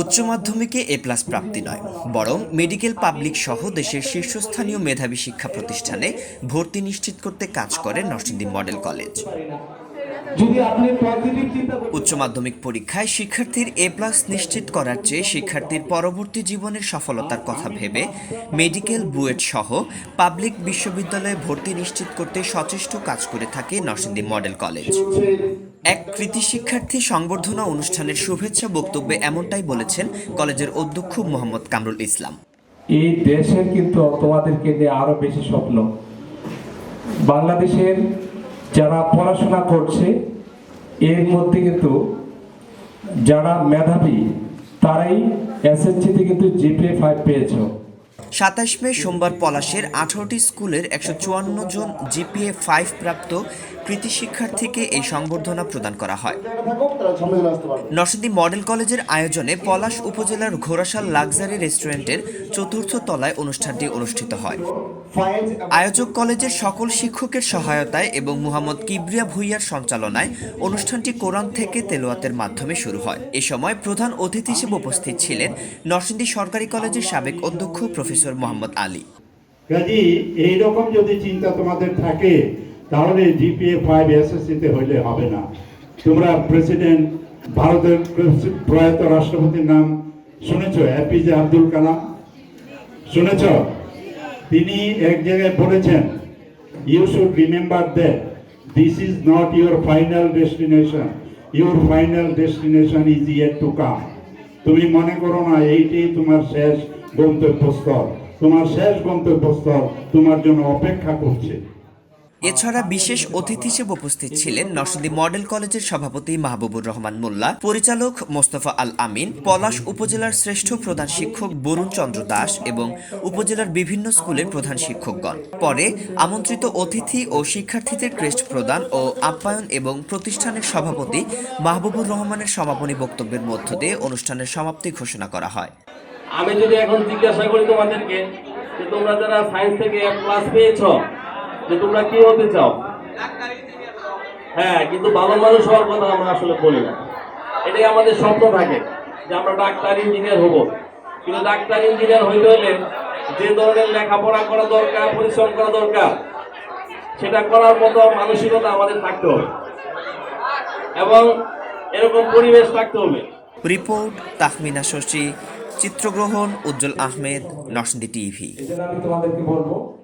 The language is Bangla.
উচ্চ মাধ্যমিকে এ প্লাস প্রাপ্তি নয়, বরং মেডিকেল, পাবলিক সহ দেশের শীর্ষস্থানীয় মেধাবী শিক্ষা প্রতিষ্ঠানে ভর্তি নিশ্চিত করতে কাজ করে নরসিংদী মডেল কলেজ। উচ্চ মাধ্যমিক পরীক্ষায় শিক্ষার্থীর এ প্লাস নিশ্চিত করার চেয়ে শিক্ষার্থীর পরবর্তী জীবনের সফলতার কথা ভেবে মেডিকেল বুয়েট সহ পাবলিক বিশ্ববিদ্যালয়ে ভর্তি নিশ্চিত করতে সচেষ্ট কাজ করে থাকে নরসিংদী মডেল কলেজ। এক কৃতি শিক্ষার্থী সংবর্ধনা অনুষ্ঠানের শুভেচ্ছা বক্তব্যে এমনটাই বলেছেন কলেজের অধ্যক্ষ মোহাম্মদ কামরুল ইসলাম। এই দেশের কিন্তু তোমাদেরকে নিয়ে আরও বেশি স্বপ্ন। বাংলাদেশের যারা পড়াশোনা করছে এর মধ্যে কিন্তু যারা মেধাবী, তারাই এসএসসিতে কিন্তু জিপিএ ফাইভ পেয়েছ। সাতাশ মে সোমবার পলাশের আঠারোটি স্কুলের একশো চুয়ান্ন জন জিপিএ ফাইভ প্রাপ্ত কৃতি শিক্ষার্থীকে এই সংবর্ধনা প্রদান করা হয়। নরসিংদী মডেল কলেজের আয়োজনে পলাশ উপজেলার ঘোড়াশাল লাক্সারি রেস্টুরেন্টের চতুর্থ তলায় অনুষ্ঠানটি অনুষ্ঠিত হয়। আয়োজক কলেজের সকল শিক্ষকের সহায়তায় এবং মুহাম্মদ কিবরিয়া ভুইয়ার সঞ্চালনায় অনুষ্ঠানটি কোরআন থেকে তেলোয়াতের মাধ্যমে শুরু হয়। এ সময় প্রধান অতিথি হিসেবে উপস্থিত ছিলেন নরসিংদী সরকারি কলেজের সাবেক অধ্যক্ষ প্রফেসর মোহাম্মদ আলী। কাজী এইরকম যদি চিন্তা তোমাদের থাকে তাহলে জিপিএ ফাইভ এসএসসিতে হইলে হবে না। তোমরা প্রেসিডেন্ট ভারতের প্রয়াত রাষ্ট্রপতির নাম শুনেছ? এপিজে আব্দুল কালাম শুনেছ? তিনি এক জায়গায় বলেছেন you should remember that this is not your final destination your final destination is yet to come তুমি মনে করো না, এইটি তোমার শেষ গন্তব্যস্থল। তোমার শেষ গন্তব্যস্থল তোমার জন্য অপেক্ষা করছে। এছাড়া বিশেষ অতিথি হিসেবে উপস্থিত ছিলেন নরসিংদী মডেল কলেজের সভাপতি মাহবুবুর রহমান মোল্লা, পরিচালক মোস্তফা আল আমিন, পলাশ উপজেলার শ্রেষ্ঠ প্রধান শিক্ষক বরুণ চন্দ্র দাস এবং উপজেলার বিভিন্ন স্কুলের প্রধান শিক্ষকগণ। পরে আমন্ত্রিত অতিথি ও শিক্ষার্থীদের ক্রেস্ট প্রদান ও আপ্যায়ন এবং প্রতিষ্ঠানের সভাপতি মাহবুবুর রহমানের সমাপনী বক্তব্যের মধ্য দিয়ে অনুষ্ঠানের সমাপ্তি ঘোষণা করা হয়। আমি যদি এখন জিজ্ঞাসা করি তোমাদেরকে যে তোমরা যারা সায়েন্স থেকে ক্লাস পেয়েছ যে তোমরা কি হতে চাও? হ্যাঁ কিন্তু ভালো মানুষ হওয়ার কথা আমরা আসলে বলি না। এটাই আমাদের স্বপ্ন থাকে যে আমরা ডাক্তার ইঞ্জিনিয়ার হব। কিন্তু ডাক্তার ইঞ্জিনিয়ার হইতে হলে যে ধরনের লেখাপড়া করা দরকার পরিশ্রম করা দরকার সেটা করার মতো মানসিকতা আমাদের থাকতে হবে। এবং এরকম পরিবেশ থাকতে হবে। রিপোর্ট তাহমিনা শশী চিত্রগ্রহণ উজ্জ্বল আহমেদ নরসিংদী টিভি। আমি তোমাদেরকে বলব